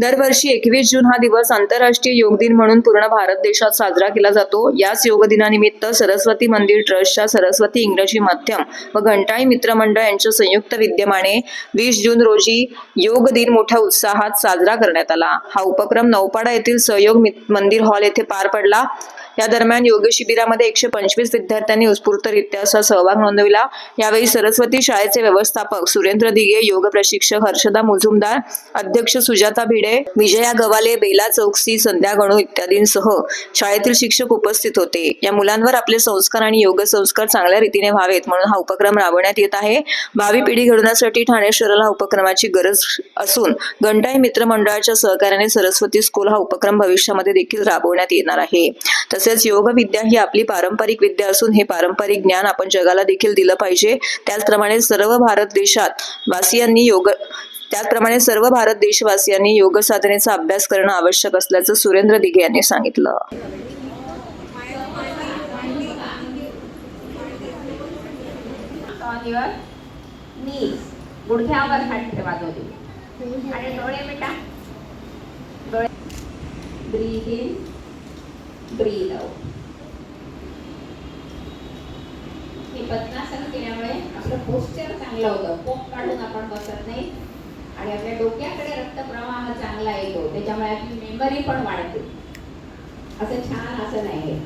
दरवर्षी एकवीस जून हा दिवस आंतरराष्ट्रीय योग दिन म्हणून पूर्ण भारत देशात साजरा केला जातो. याच योग दिनानिमित्त सरस्वती मंदिर ट्रस्टच्या सरस्वती इंग्रजी माध्यम व घंटाई मित्रमंडळ यांच्या संयुक्त विद्यमाने वीस जून रोजी योग दिन मोठ्या उत्साहात साजरा करण्यात आला. हा उपक्रम नौपाडा येथील सहयोग मंदिर हॉल येथे पार पडला. या दरम्यान योग शिबिरामध्ये एकशे पंचवीस विद्यार्थ्यांनी उत्स्फूर्तरित्या असा सहभाग नोंदविला. यावेळी सरस्वती शाळेचे व्यवस्थापक सुरेंद्र दिगे योग प्रशिक्षक हर्षदा मुजुमदार अध्यक्ष सुजाता भिडे विजया गवाले बेला चौकसी संध्या गणू इत्यादींसह शाळेतील शिक्षक उपस्थित होते. या मुलांवर आपले संस्कार आणि योग संस्कार चांगल्या रीतीने व्हावेत म्हणून हा उपक्रम राबवण्यात येत आहे. भावी पिढी घडवण्यासाठी ठाणे शहराला उपक्रमाची गरज असून घंटाई मित्र मंडळाच्या सहकार्याने सरस्वती स्कूल हा उपक्रम भविष्यामध्ये देखील राबवण्यात येणार आहे. तसेच योग विद्या ही आपली पारंपरिक विद्या असून हे पारंपरिक ज्ञान आपण जगाला देखील दिलं पाहिजे. त्याचप्रमाणे सर्व भारत देशात वासियांनी योग त्याचप्रमाणे सर्व भारत देशवासियांनी योग साधनेचा अभ्यास करणं आवश्यक असल्याचं सुरेंद्र दिघे यांनी सांगितलं. गुडघ्यावर हात ठेवा दोन्ही आणि डोळे मिटा. डोळे इन breathe out. हे पद्मासन केल्यामुळे आपलं पोस्चर चांगलं होतं. पोप काढून आपण बसत नाही. आणि आपल्या डोक्याकडे रक्तप्रवाह चांगला येतो. त्याच्यामुळे आपली मेमरी पण वाढते. असं छान असं नाही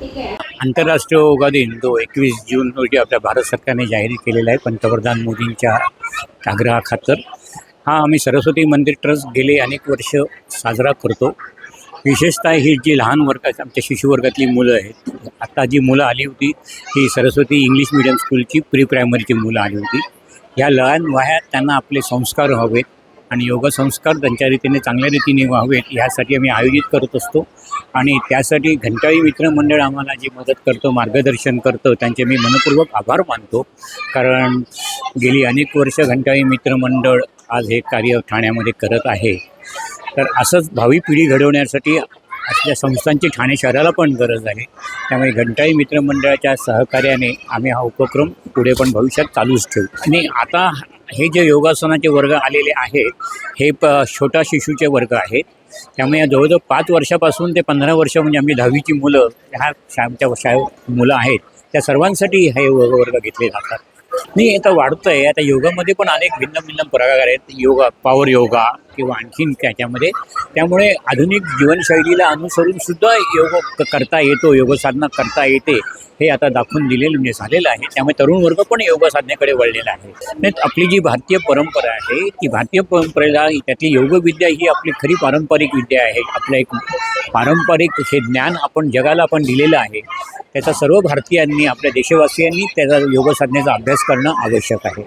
ठीक आहे. आंतरराष्ट्रीय योगा दिन जो एकवीस जून रोजी आपल्या भारत सरकारने जाहीर केलेला आहे पंतप्रधान मोदींच्या आग्रहाखातर. हा आम्ही सरस्वती मंदिर ट्रस्ट गेले अनेक वर्ष साजरा करतो. विशेषतः ही जी लहान वर्ग आमच्या शिशुवर्गातली मुलं आहेत आत्ता जी मुलं आली होती ही सरस्वती इंग्लिश मिडियम स्कूलची प्री प्रायमरीची मुलं आली होती. ह्या लहान वयात त्यांना आपले संस्कार हवेत आणि योगसंस्कार त्यांच्या रीतीने चांगल्या रीतीने व्हावेत यासाठी आम्ही आयोजित करत असतो. आणि त्यासाठी घंटाळी मित्रमंडळ आम्हाला जी मदत करतं मार्गदर्शन करतं त्यांचे मी मनपूर्वक आभार मानतो. कारण गेली अनेक वर्ष घंटाळी मित्रमंडळ आज हे कार्य ठाण्यामध्ये करत आहे. तर असंच भावी पिढी घडवण्यासाठी असल्या संस्थांची ठाणे शहराला पण गरज आहे. त्यामुळे घंटाई मित्रमंडळाच्या सहकार्याने आम्ही हा उपक्रम पुढे पण भविष्यात चालूच ठेवू. आणि आता हे जे योगासनाचे वर्ग आलेले आहेत हे प छोटा शिशूचे वर्ग आहेत. त्यामुळे जवळजवळ पाच वर्षापासून ते पंधरा वर्ष म्हणजे आमची दहावीची मुलं ह्या शाळेच्या शाळे शा मुलं आहेत. त्या सर्वांसाठी हे योग वर्ग घेतले जातात. नाही आता वाढतं आहे आता योगामध्ये पण अनेक भिन्न भिन्न प्रकार आहेत. योगा पॉवर योगा किंवा आणखीन त्याच्यामध्ये त्यामुळे आधुनिक जीवनशैलीला अनुसरून सुद्धा योग करता येतो योगसाधना करता येते हे आता दाखवून दिलेलं म्हणजे झालेलं आहे. त्यामुळे तरुण वर्ग पण योग साधनेकडे वळलेला आहे. नाही आपली जी भारतीय परंपरा आहे ती भारतीय परंपरेला त्यातली योगविद्या ही आपली खरी पारंपरिक विद्या आहे. आपलं एक पारंपरिक हे ज्ञान आपण जगाला आपण दिलेलं आहे. त्याचा सर्व भारतीयांनी आपल्या देशवासियांनी त्याचा योग साधनेचा अभ्यास करणं आवश्यक आहे.